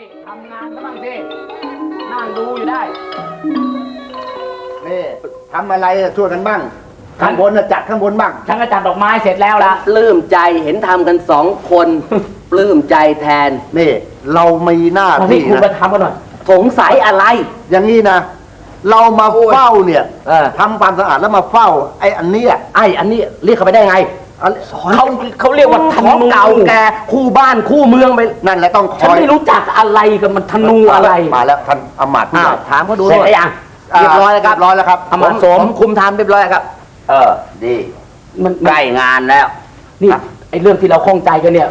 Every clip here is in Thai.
นี่ทำงานก็บ้างสินั่งดูอยู่ได้ นี่ทำอะไรอะช่วยกันบ้าง ข้างบนน่ะจัดข้างบนบ้าง ฉันก็จัดดอกไม้เสร็จแล้วละปลื้มใจเห็นทำกันสองคน ปลื้มใจแทน นี่ เรามีหน้าตอนนี้ที่คุณมานะทำกันหน่อย สงสัยอะไร อย่างนี้นะ เรามาเฝ้าเนี่ยเออ ทำความสะอาดแล้วมาเฝ้า ไอ้อันเนี้ยไอ้อันนี้เรียกเขาไปได้ไง อันเขาเขาเรียกว่าธของนูเก่าแกคู่บ้านคู่เมืองไปนั่นแหละต้องคฉันอยไม่รู้จักอะไรกับมันธนูอะไร มาแล้วท่านอำมาตย์ผู้อ้าใหวญ่ถามเขาดูเสร็จหรือยังเรียบร้อยแล้วครับเรียบร้อยแล้วครับอำมาตย์สมคุมทำเรียบร้อยครับ เออ ดีมันใกล้งานแล้ว นี่ไอ้เรื่องที่เราข้องใจกันเนี่ย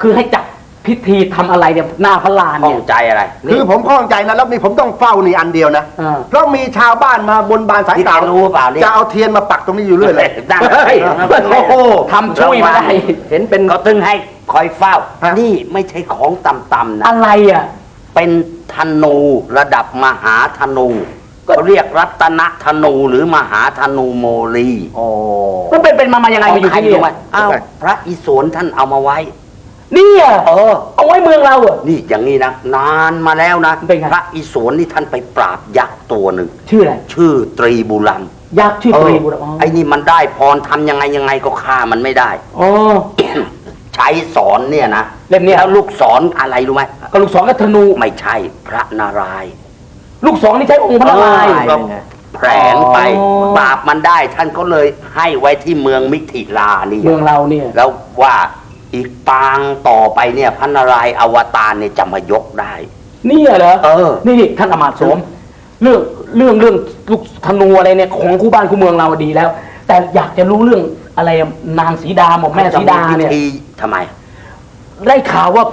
คือให้จัด พิธีทำอะไรเนี่ยหน้าพระลานข้อเนี่งยใจอะไรคือผมข้องใจนะแล้วนี่ผมต้องเฝ้านี่อันเดียวนะอ่า เพราะมีชาวบ้านมาบนบานสายนี่กล่าวแกรู้เปล่าเนี่ยจะเอาเทียนมาปักตรงนี้อยู่เรื่อยเลยได้เฮ้ยโอ้โห ทำช่วยไม่ได้เห็นเป็นเขาตึงให้คอยเฝ้า ฮะ นี่ไม่ใช่ของต่ำๆนะ อะไรอะ เป็นธนูระดับมหาธนูก็เรียกรัตนธนูหรือมหาธนูโมลีโอ้มันเป็นเป็นมามายังไงมาอยู่ที่นี่ รู้ไหมอะอ้าวพระอิศวรท่านเอามาไว้ นี่อะเออ เอาไว้เมืองเราอะนี่อย่างนี้นะ นานมาแล้วนะเป็นไง พระอิศวรนี่ท่านไปปราบยักษ์ตัวหนึ่ง ชื่ออะไรชื่อตรีบุรัมยักษ์ชื่อตรีบุตรอ๋อไอ้นี่มันได้พรทำยังไงยังไงก็ฆ่ามันไม่ได้ อ๋อ ใช้สอนเนี่ยนะเล่มเนี้ยแล้วลูกศรอะไรรู้ไหมกระลูกศรกับธนู ไม่ใช่พระนารายณ์ลูกศรนี่ใช้องค์พระนารายณ์ เออก็แผลงไปอ๋อ ปราบมันได้ ท่านก็เลยให้ไว้ที่เมืองมิถิลานี่ เมืองเราเนี่ย แล้วว่า อีกปางต่อไปเนี่ยพระนารายณ์อวตารเนี่ยจะมายกได้เนี่ยเหรอเออ นี่ท่านอมาตย์โสมเรื่องเรื่องเรื่องลูกธนูอะไรเนี่ยของคู่บ้านคู่เมืองเราดีแล้ว แต่อยากจะรู้เรื่องอะไรอะนางสีดาหม่อมแม่สีดาเนี่ยพิธีทำไม ได้ข่าวว่า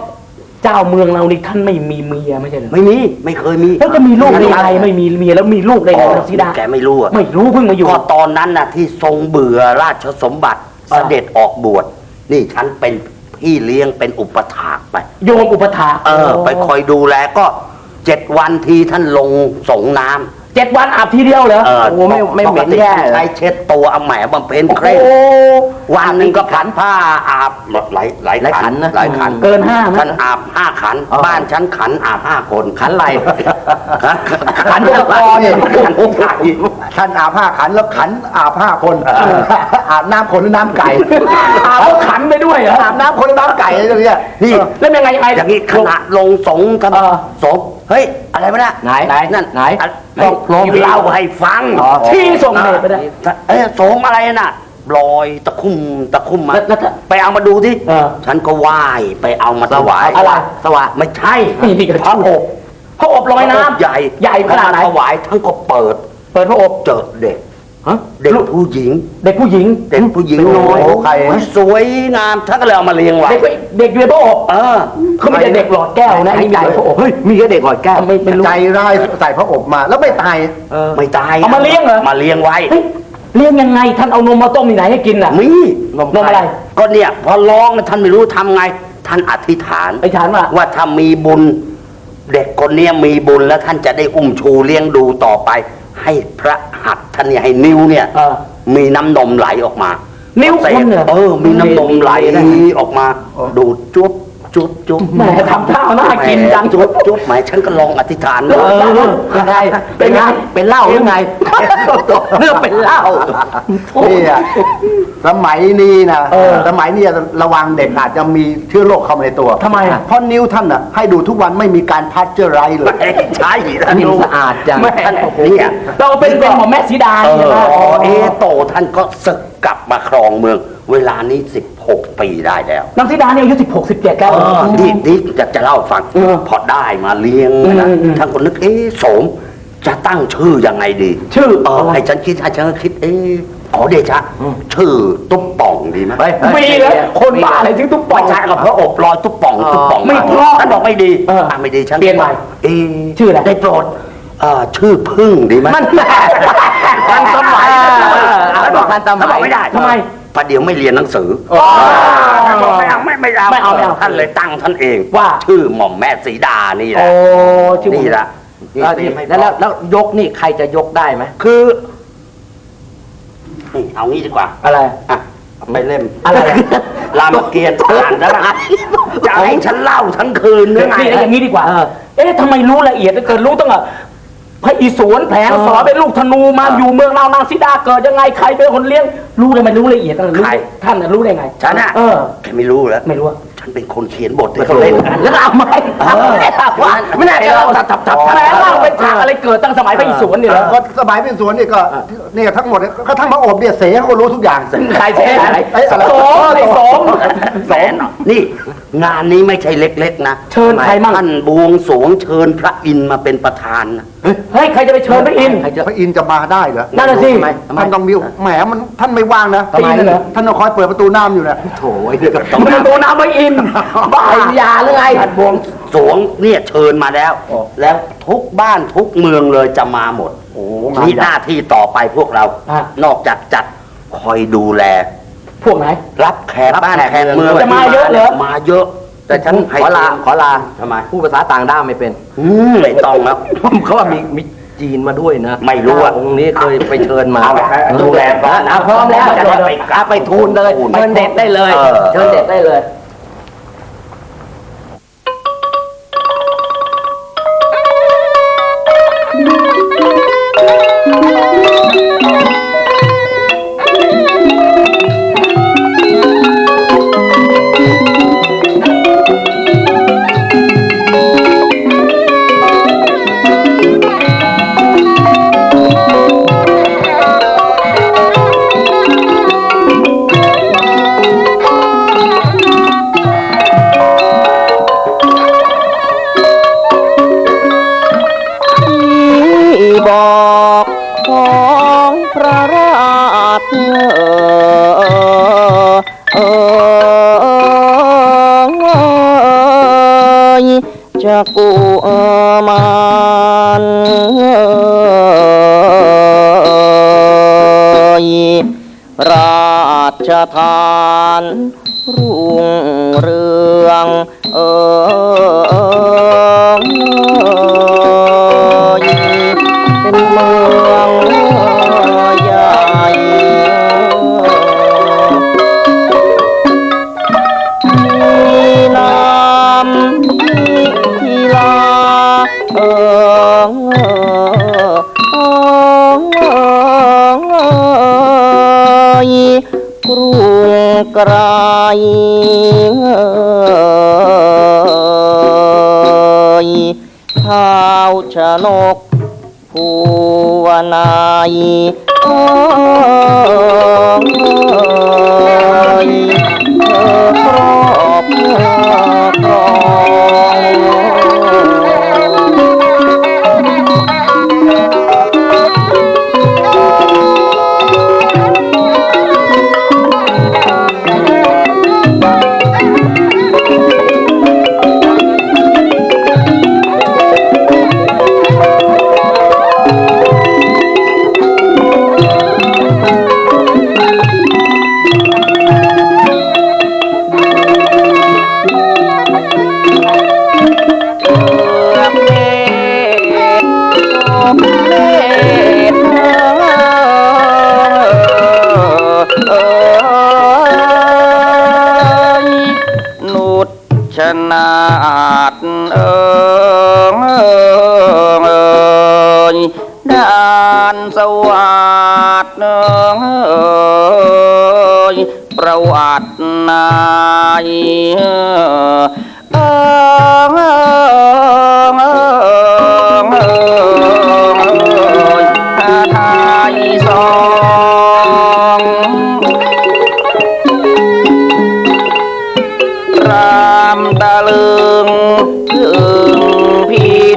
เจ้าเมืองเรานี่ท่านไม่มีเมียไม่ใช่เหรอไม่มีไม่เคยมีแล้วก็มีลูกได้ไงไม่มีเมียแล้วมีลูกได้ไงนางสีดาแกไม่รู้อะไม่รู้เพิ่งมาอยู่ก็ตอนนั้นน่ะที่ทรงเบื่อราชสมบัติอ่าเสด็จออกบวช นี่ฉันเป็นพี่เลี้ยงเป็นอุปถากไป โยมอุปถากเออ ไปคอยดูแลก็เจ็ดวันทีท่านลงสงน้ำเจ็ดวันอาบทีเดียวเหรอเออโอ้ไม่ไม่เหม็นปกติแย่ใช้เช็ดตัวเอาแหมบำเพ็ญเคร่ง โอ้ วันหนึ่งก็ขันผ้าอาบหลายหลายหลายขัขันนนะหลายขันเกินห้าไหมท่านอาบห้าขัน อ๋อบ้านฉันขันอาบห้าคนขันไรขันเดียวพอเนี่ย ท่านอาบห้าขันแล้วขันอาบห้าคนอาบน้ำคนหรือน้ำไก่อาบแล้วขันไปด้วยเหรออาบน้ำคนหรือน้ำไก่อะไรอย่างเงี้ยนี่แล้วยังไงยังไงอย่างนี้ขณะลงสงกันเออสงเฮ้ยอะไรวะน่ะไหนไหนนั่นไหนอะไหนต้องเล่าให้ฟังอ๋อที่ส่งเดชไปได้เอ้ยสงอะไรน่ะลอยตะคุ่มตะคุ่มมาแล้วแล้วถ้าไปเอามาดูที่เออฉันก็ไหว้ไปเอามาถวายอะไรสวายไม่ใช่นี่นี่กระพระอบพระอบลอยน้ำใหญ่ใหญ่ขนาดไหนถวายท่านก็เปิด เปิดพระอบเจอเด็กฮะเด็กผู้หญิง เด็กผู้หญิงเด็กผู้หญิงน้อยโอ้ใครสวยงามท่านก็เลยเอามาเลี้ยงไว้เด็กเด็กอยู่ในพระอบเออเขาไม่ใช่เด็กหลอดแก้วนะนี่ใหญ่พระอบเฮ้ยมีแค่เด็กหอดแก้วไม่ไม่รู้ใจร้ายใส่พระอบมา แล้วไม่ตายไม่ตายเอามาเลี้ยงเหรอมาเลี้ยงไว้เฮ้ยเลี้ยงยังไงท่านเอานมมาต้มที่ไหนให้กินน่ะมีนมอะไร ก็เนี่ยพอร้องน่ะท่านไม่รู้ทำไง ท่านอธิษฐานไอ้ฐานว่าว่าถ้ามีบุญ เด็กคนเนี้ยมีบุญแล้วท่านจะได้อุ้มชูเลี้ยงดูต่อไป ให้พระหัตถ์ท่านเนี่ยให้นิ้วเนี่ยเออ มีน้ำนมไหลออกมานิ้วคนเหรอเออ มีน้ำนมไหลได้ออกมา ดูดจุ๊บ จุ๊บจุ๊บแหมทำท่าน่ากินจัง จุ๊บจุ๊บหมายฉันก็ลองอธิษฐานเออยังไงเป็นไงเป็นเหล้าหรือไงเรื่องเป็นเหล้านี่อะสมัยนี้นะเออสมัยนี้ระวังเด็กอาจจะมีเชื้อโรคเข้ามาในตัวทำไมอะเพราะนิ้วท่านอะให้ดูทุกวันไม่มีการพัชเจอร์ไรเลยไม่ใช่ท่านนิ้วดูสะอาดจังแม่เนี่ยเราเป็นเป็นหมอแม่สีดาเอใช่ไหมอเอโตท่านก็ศึก กลับมาครองเมือง เวลานี้ 16 ปีได้แล้วนางสีดาเนี่ยอายุสิบหกสิบเจ็ดแล้วเออนี่นี่จะจะเล่าฟังเออพอได้มาเลี้ยงนะอืมอืมท่านก็นึกเอ๊ะโสม จะตั้งชื่อยังไงดีชื่อเออให้ฉันคิดให้ฉันก็คิดเอ๊ะขอเดชะ ชื่อตุ๊บป่องดีไหม มีแล้วคนบ้าอะไรถึงตุ๊บป่อไม่งใช่กับพระอบลอยตุ๊บป่องตุ๊บป่องไม่เพราะท่านบอกไม่ดีเอออะไม่ดีฉันเปลี่ยนใหม่เอ๊ะชื่ออะไร ได้โปรดเอ่อชื่อพึ่งดีไหมมันทันสมัย ท่านบอกทันสมัยท่านบอกไม่ได้ทำไมประเดี๋ยวไม่เรียนหนังสืออ๋อท่านบอกไม่เอาไม่ไม่เอาไม่เอาไม่เอาท่านเลยตั้งท่านเองว่าชื่อหม่อมแม่สีดานี่แหโอ้ละชื่อนี่แหละเออนี่แล้วแล้วแล้วยกนี่ใครจะยกได้ไหมคือนี่เอางี้ดีกว่า อะไรอะไม่เล่มอะไรอะรามเกียรติ์อ่านแล้วนะจะให้ฉันเล่าทั้งคืนหรือไงนี่อย่างนี้ดีกว่า เอ๊ะทำไมรู้ละเอียดเกิดรู้ตั้งแต่ พระอิศวรแผลงสอนเป็นลูกธนูมาอยู่เมืองเรานางสีดาเกิดยังไงใครเป็นคนเลี้ยง รู้เลยมันรู้ละเอียดตั้งแต่รู้ท่านน่ะรู้ได้ไงฉันน่ะเออ แกไม่รู้แล้วไม่รู้อะฉันเป็นคนเขียนบทให้เขาเล่นกัน แล้วเอาไหมเอาไหมว่าไม่น่าจะเล่าทับทับทับแผลเล่าเป็นฉากอะไรเกิดตั้งสมัยพระอิศวรเนี่ยเหรอก็สมัยเป็นสวนนี่ก็เนี่ยทั้งหมดเนี่ยก็ทั้งมาอบเบียเสเขาก็รู้ทุกอย่างใครแท้ไหนไอ้อะไรโสมไอ้โสม แสนนี่ งานนี้ไม่ใช่เล็กๆนะเชิญใครมั่ง ท่านบวงสรวงเชิญพระอินทร์มาเป็นประธานนะ เฮ้ย ใครจะไปเชิญพระอินทร์พระอินทร์จะมาได้เหรอนั่นน่ะสิท่านต้องมีแหมมันท่านไม่ว่างนะทำไมเหรอ ท่านต้องคอยเปิดประตูน้ำอยู่นะโถ่ไอ้นี่ก็ต้ต้อองงเป็นตัวน้ำพระอินทร์บ้าไอ้ยาหรือไง ท่านบวงสรวงเนี่ยเชิญมาแล้ว แล้วทุกบ้านทุกเมืองเลยจะมาหมดโอ้งานนี่ใหหญ่น้าที่ต่อไปพวกเราอะนอกจากจัดคอยดูแล พวกไหน รับแขกบ้านแขกเมืองจะมาเยอะเหรอ มาเยอะ แต่ฉันให้ขอลาขอลาทำไมพูดภาษาต่างด้าวไม่เป็นอืมไม่ต้องแล้วเขาว่ามีมีจีนมาด้วยนะไม่รู้อะองค์นี้เคยไปเชิญมาเอาดูแลพร้อมอะพร้อมแล้วจะได้ไปกราบไปทูลเลยทูลเชิญเด็ดได้เลยเออเชิญเด็ดได้เลย ชทานรุ่งเรืองเออ ไกรท้าวชนกผู้วนายเอ้ยเธอครอบครอง สองเมตรเอยนุชนาดเอยด้านสวัสดเอยประวัตินายเออ សងរាមតាលឿងជើងភី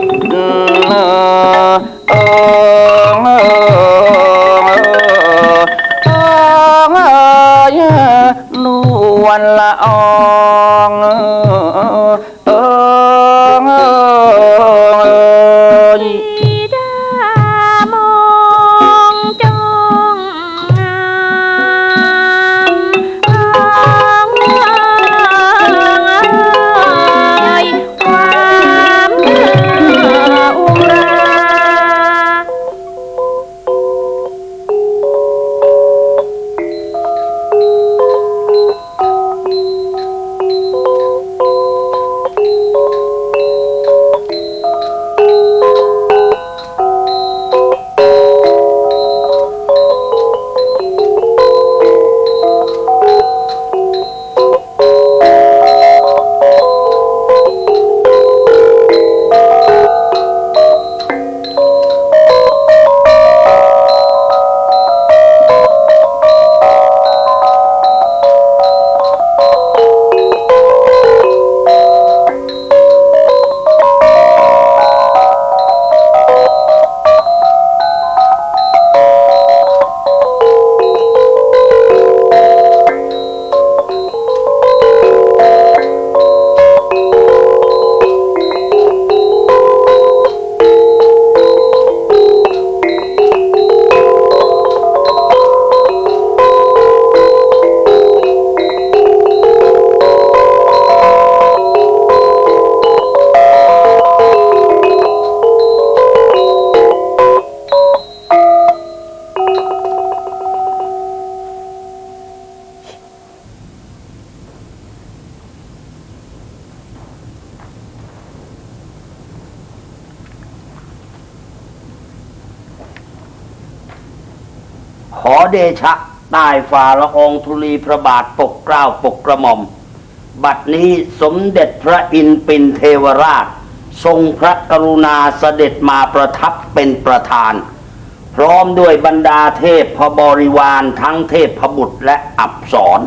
ขอเดชะใต้ฝ่าละอองธุลีพระบาทปกเกล้าปกกระหม่อม บัดนี้สมเด็จพระอินทร์ปินเทวราช ทรงพระกรุณาเสด็จมาประทับเป็นประธาน พร้อมด้วยบรรดาเทพพบริวารทั้งเทพพบุตรและอับสร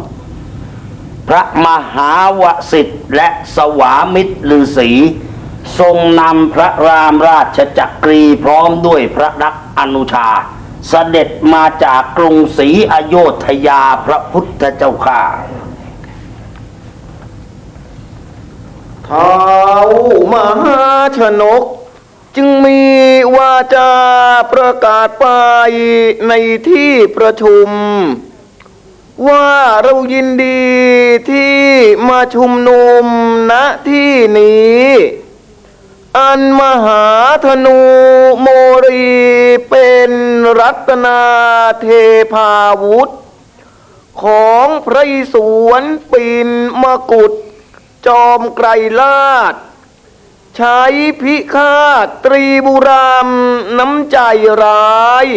พระมหาวสิทธิ์และสวามิตรฤาษีทรงนำพระรามราชจักรีพร้อมด้วยพระนักอนุชา เสด็จมาจากกรุงศรีอโยธยาพระพุทธเจ้าข้าท้าวมหาชนก จึงมีวาจาประกาศไปในที่ประชุม ว่าเรายินดีที่มาชุมนุมณที่นี้ อันมหาธนูโมรีเป็นรัตนาเทพาวุธ ของพระอิศวรปินมกุฎจอมไกรลาดใช้พิฆาตตรีบุรามน้ำใจร้าย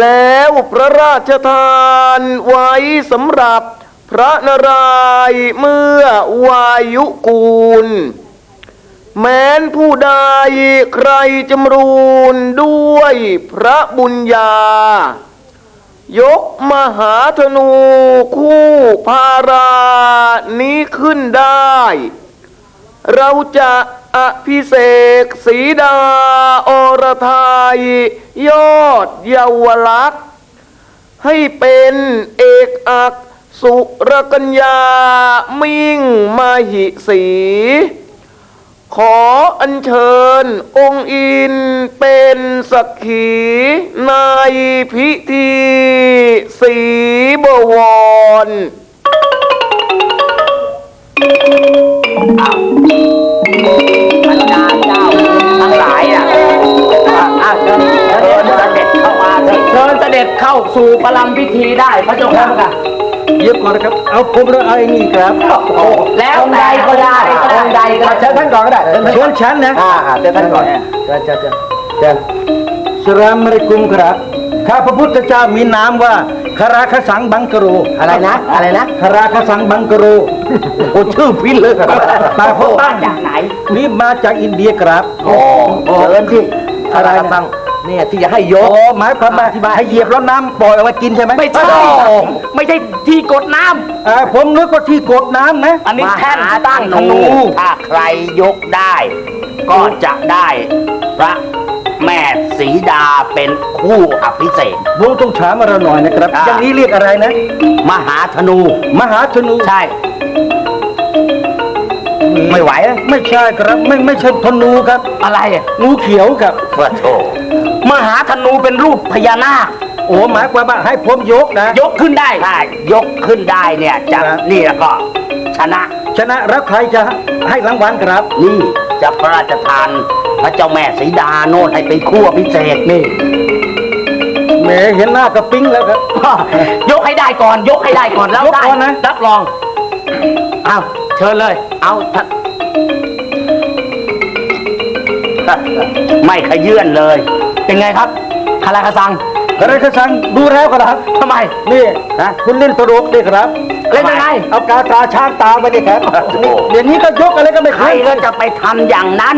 แล้วพระราชทานไว้สำหรับพระนารายเมื่อวายุกูล แม้นผู้ใดใครจำรูนด้วยพระบุญญา ยกมหาธนูคู่พารานี้ขึ้นได้ เราจะอภิเษกสีดาอรไทย ยอดเยาวลักษณ์ให้เป็นเอกอักสุรกัญญามิ่งมหิสี ขออัญเชิญ องค์อินเป็นสักขีในพิธีสีบวรบรรดาเจ้าทั้งหลายอะอะเชิญเชิญเสด็จเข้ามาเถิดเชิญเสด็จเข้าสู่ประลัมพิธีได้พระเจ้าค่ะเดี๋ยวก่อนนะครับ เอาผมแล้วเอาไอ้นี่ครับแล้วใดก็ได้องค์ใดก็ได้เชิญท่านก่อนก็ได้เชิญฉันนะอ่าเชิญท่านก่อนเชิญเชิญเชิญเชิญสลามอะลัยกุมครับข้าพระพุทธเจ้ามีนามว่าคาราคสังบังกโรอะไรนะอะไรนะคาราคสังบังกโรโอ้ชื่อพินเลยครับแต่พวกบ้านจากไหนนี่มาจากอินเดียครับโอ้เชิญที่อะไรนะตั้ง เนี่ยที่จะให้ยกโอ้หมายความว่าให้เหยียบแล้วน้ำปล่อยเอาไว้กินใช่ไหมไม่ใช่ไม่ใช่ที่กดน้ำอ่าผมนึกว่าที่กดน้ำนะอันนี้มแท่นหาตั้งธธนูนูถ้าใครยกได้ ก็จะได้พระแม่สีดาเป็นคู่อภิเษกผมต้องถามอะไรหน่อยนะครับอ่าอย่างนี้เรียกอะไรนะ มหาธนู มหาธนูใช่ ไม่ไหวเลยไม่ใช่ครับ ไม่ไม่ใช่ธนูครับ อะไรอะงูเขียวครับพระโถ มหาธนูเป็นรูปพญานาค โอ้หมายความว่าให้ผมยกนะ ยกขึ้นได้ถ้ายกขึ้นได้เนี่ยจะครับ นี่แล้วก็ ชนะชนะแล้วใครจะให้รางวัลครับ นี่จะพระราชทานพระเจ้าแม่สีดาโน่นให้เป็นคู่อภิเษกนี่ แหมเห็นหน้ากระปิ้งแล้วครับ ยกให้ได้ก่อนยกให้ได้ก่อนแล้วยกได้ก่อนนะ รับรองอ้าวเชิญเลย เอาท่านไม่ขยื่นเลย เป็นไงครับคาราคาซังอะไรก็สั่งดูแล้วครับทำไม นี่นะคุณเล่นตลกดีครับเล่นยังไง เอากาตาช้างตาไปดิครับเดี๋ยวนี้ก็ยกอะไรก็ไม่ใครเคยก็จะไปทำอย่างนั้น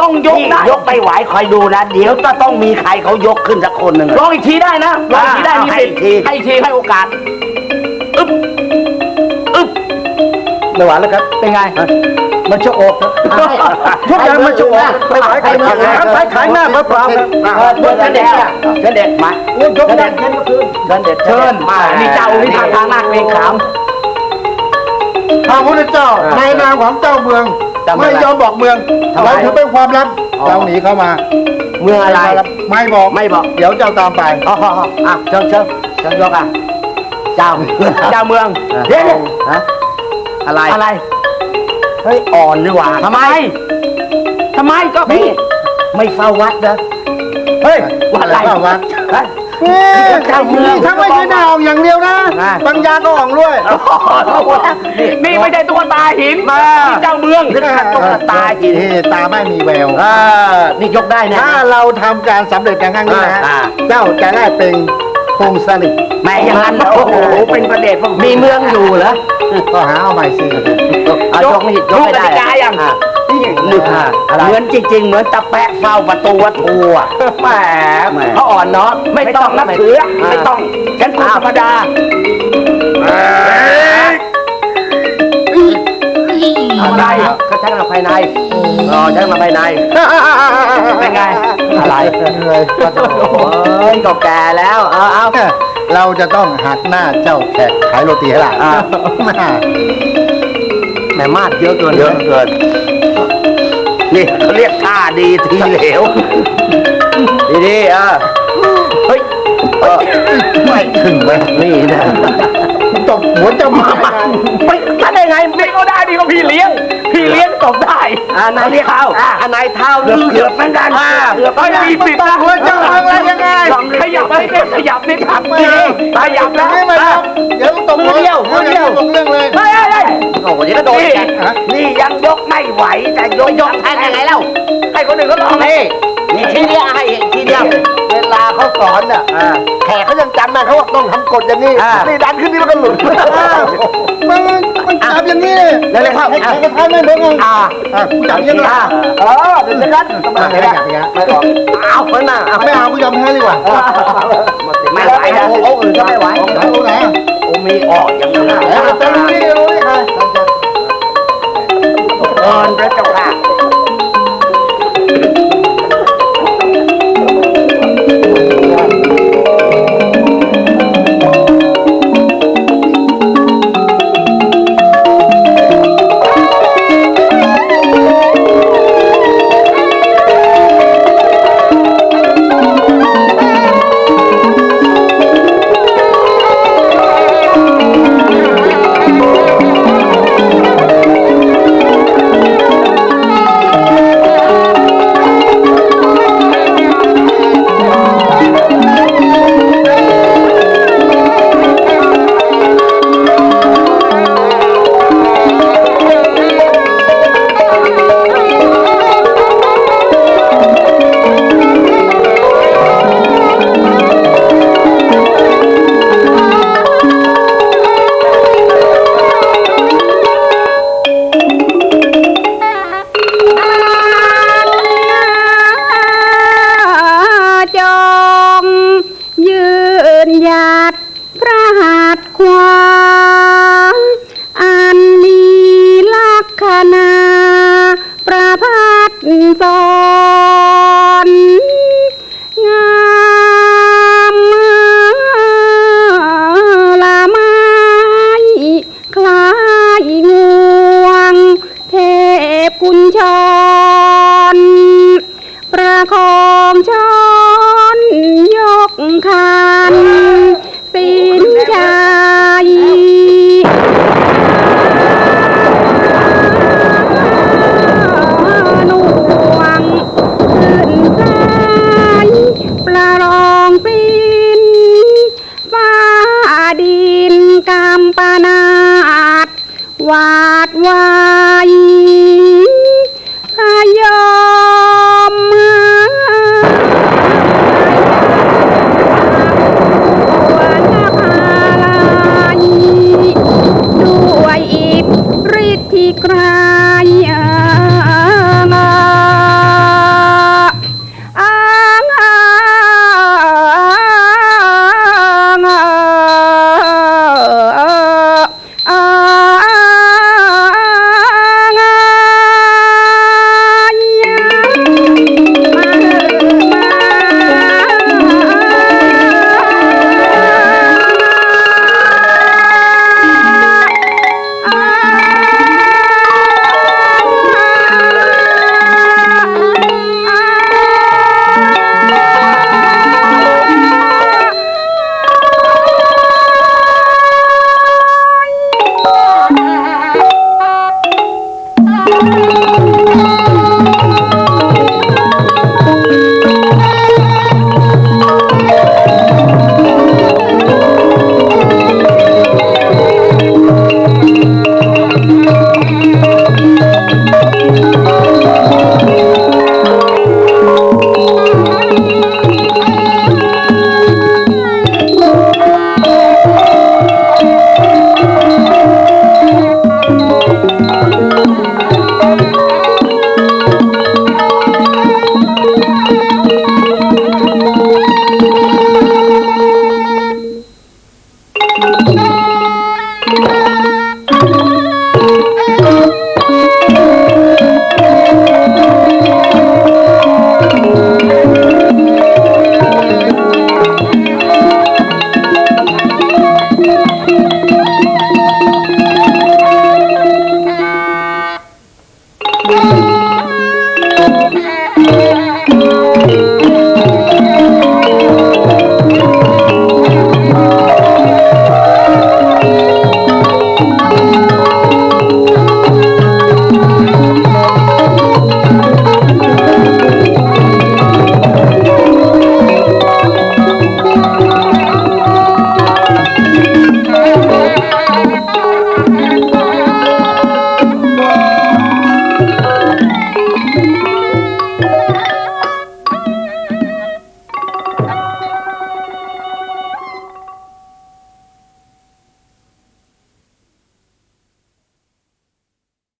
ต้องยกนี่ได้ยกไปไหวคอยดูนะ เดี๋ยวจะต้องมีใครเขายกขึ้นสักคนหนึ่ง ลองอีกทีได้นะลองอีกทีได้อ่ามีให้สิทธิ์อีกทีให้อีกทีให้โอกาสอึ๊บอึ๊บไม่ไหวแล้วครับเป็นไง มันจะออกครับทุกอย่างมันจะออกไม่ไหวขายขายขายหน้าเปล่าๆครับเชิญเด็กเชิญเด็กมาโอ้ยยกได้เย็นก็คือเชิญเด็กเชิญมานี่เจ้านี่ทางทางนาคเองขามพระพุทธเจ้าในนามของเจ้าเมือง ไม่ยอมบอกเมืองทำไมเราถือเป็นความลับเราหนีเข้ามา เมืองอะไรไม่บอกไม่บอก เดี๋ยวเจ้าตามไปอ๋ออ๋ออ๋ออะเชิญเชิญเชิญยกอะเจ้าเจ้าเมืองเฮ้ยอะไรอะไร เฮ้ยอ่อนนี่หว่าทำไมทำไมก็นี่พี่ไม่เฝ้าวัดนะเฮ้ยว่าอะไรเข้าวัดฮะเฮ้ยเจ้าเมืองถ้าไม่ใช่ดาวอย่างเดียวนะอ่าปัญญาก็อ่องด้วยนี่ไม่ใช่ตัวตาหินนี่เจ้าเมืองนึกว่าตุ๊กตากินเฮ้ตาไม่มีแววอ่านี่ยกได้นะถ้าเราทำการสำเร็จกันครั้งนี้นะอ่าเจ้าจะได้เป็น ภูมิสลิดแม่อย่างนั้นนะโอ้โหเป็นประเด็นพวกมีเมืองอยู่เหรอก็หาเอาใหม่สิเอายกไม่ยกไม่ได้รู้กติกายังอะหนึ่งอ่าอะไรเหมือนจริง ๆ เหมือนตะแปะเฝ้าประตูวัดทูอะแหมเขาอ่อนเนาะไม่ต้องนับถือไม่ต้องฉันพูดธรรมดา อะไรก็ช่างมาภายในอ๋อช่างมาภายใน เป็นไง อะไรเลยก็จะเฮ้ยก็แก่แล้ว เอาเอาเราจะต้องหักหน้าเจ้าแขกขายโรตีให้หลานอ่ามาแหมมาดเยอะเกินเยอะเกิน นี่เขาเรียกท่าดีทีเหลวดีๆอะเฮ้ยไม่ถึงเลยนี่นะ ตบหัวเจ้าหมาไปถ้าได้ไงนี่ก็ได้นี่ก็พี่เลี้ยง พี่เลี้ยงตบได้อ่านายเท้าอ่านายเท้าเกือบเกือบเหมือนกันอ่าเกือบเฮ้ยมีสิทธิ์นะหัวเจ้าหมาอะไรยังไงขยับไปนี่ขยับนี่ทำนี่ขยับนะไม่มาครับเดี๋ยวตบหัวมือเดียวมือเดียวตบเรื่องเลยเฮ้ยเฮ้ยเฮ้ยโอ้โหนี่ก็โดนอีกนี่ยังยกไม่ไหวแต่ยกยกแทนยังไงเล่าให้คนอื่นเขาลองนี่ นี่ทีเดียวให้อีกทีเดียวเวลาเขาสอนน่ะอ่าแขกเขายังจำนะเขาว่าต้องทำกฎอย่างนี้อ่านี่ดันขึ้นนี่แล้วก็หลุดมันมันจับอย่างนี้แล้วเลยครับให้แขกกระทายไม่เบิ่งอ่าอะกูจับอย่างนี้อ่าเออเดี๋ยวจะกันไม่ไม่อยากอย่างไม่ออกเอาคนน่ะเอาไม่เอากูยอมแพ้ดีกว่าไม่ไหวนะโอ้อื่นก็ไม่ไหวเอาไหนอะโอ้มีออกอย่างนั้นเออจะรู้นี่รู้นี่ใครเอินพระเจ้าค่ะ ดินกำปนาดวาดวาย